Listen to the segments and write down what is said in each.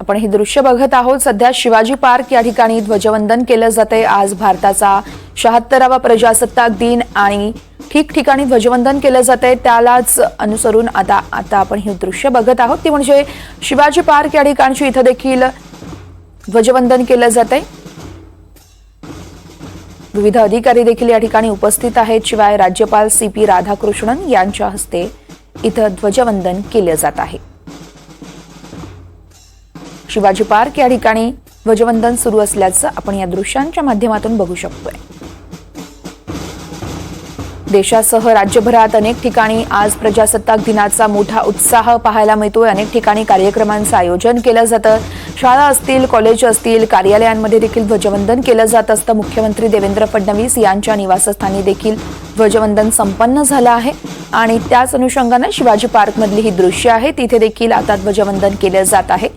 आपण हे दृश्य बघत आहोत. सध्या शिवाजी पार्क या ठिकाणी ध्वजवंदन केलं जाते आज भारताचा शहात्तरावा प्रजासत्ताक दिन आणि ठिकठिकाणी ध्वजवंदन केलं जाते त्यालाच अनुसरून आता आता आपण हे दृश्य बघत आहोत. ती म्हणजे शिवाजी पार्क या ठिकाणची इथं देखील ध्वजवंदन केलं जाते विविध अधिकारी देखील या ठिकाणी उपस्थित आहेत. शिवाय राज्यपाल सी पी राधाकृष्णन यांच्या हस्ते इथं ध्वजवंदन केलं जात आहे. शिवाजी पार्क या ठिकाणी ध्वजवंदन सुरू असल्याचं आपण या दृश्यांच्या माध्यमातून बघू शकतोय. देशासह राज्यभरात अनेक ठिकाणी आज प्रजासत्ताक दिनाचा मोठा उत्साह पाहायला मिळतोय. अनेक ठिकाणी कार्यक्रमांचं आयोजन केलं जातं. शाळा असतील कॉलेज असतील कार्यालयांमध्ये देखील ध्वजवंदन केलं जात असतं. मुख्यमंत्री देवेंद्र फडणवीस यांच्या निवासस्थानी देखील ध्वजवंदन संपन्न झालं आहे. आणि त्याच अनुषंगानं शिवाजी पार्कमधली ही दृश्य आहे. तिथे देखील आता ध्वजवंदन केलं जात आहे.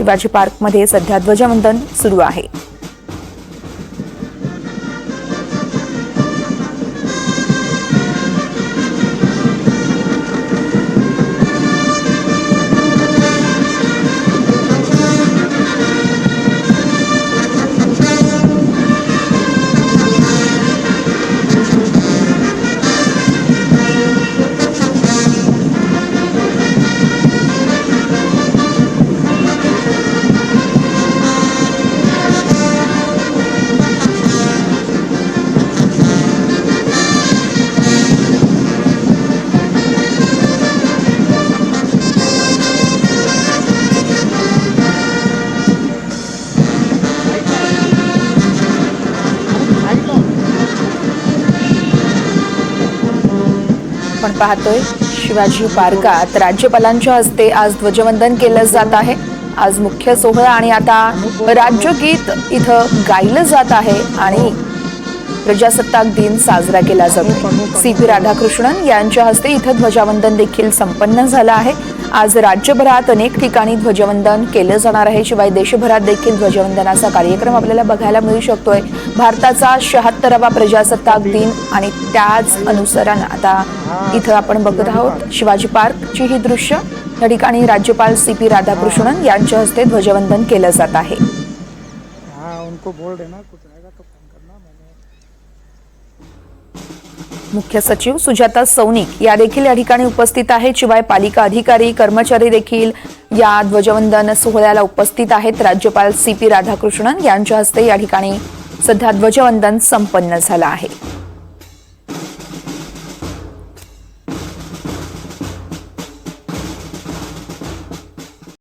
शिवाजी पार्कमध्ये सध्या ध्वजवंदन सुरू आहे. पाहतोय. शिवाजी पार्कात राज्यपालांच्या हस्ते आज ध्वजवंदन केलं जात आहे. आज मुख्य सोहळा आणि आता राज्यगीत इथं गायलं जात आहे आणि प्रजासत्ताक दिन साजरा केला जातो. सी पी राधाकृष्णन यांच्या हस्ते इथं ध्वजावंदन देखील संपन्न झालं आहे. आज राज्यभरात अनेक ठिकाणी ध्वजवंदन केलं जाणार आहे. शिवाय देशभरात देखील ध्वजवंदनाचा कार्यक्रम आपल्याला बघायला मिळू शकतोय. भारताचा शहात्तरावा प्रजासत्ताक दिन आणि त्याच अनुसरण आता इथं आपण बघत आहोत. शिवाजी पार्कची ही दृश्य. या ठिकाणी राज्यपाल सी पी राधाकृष्णन यांच्या हस्ते ध्वजवंदन केलं जात आहे? मुख्य सचिव सुजाता सौनिक या देखील या ठिकाणी उपस्थित आहेत. शिवाय पालिका अधिकारी कर्मचारी देखील या ध्वजवंदन सोहळ्याला उपस्थित आहेत. राज्यपाल सी पी राधाकृष्णन यांच्या हस्ते या ठिकाणी सध्या ध्वजवंदन संपन्न झालं आहे.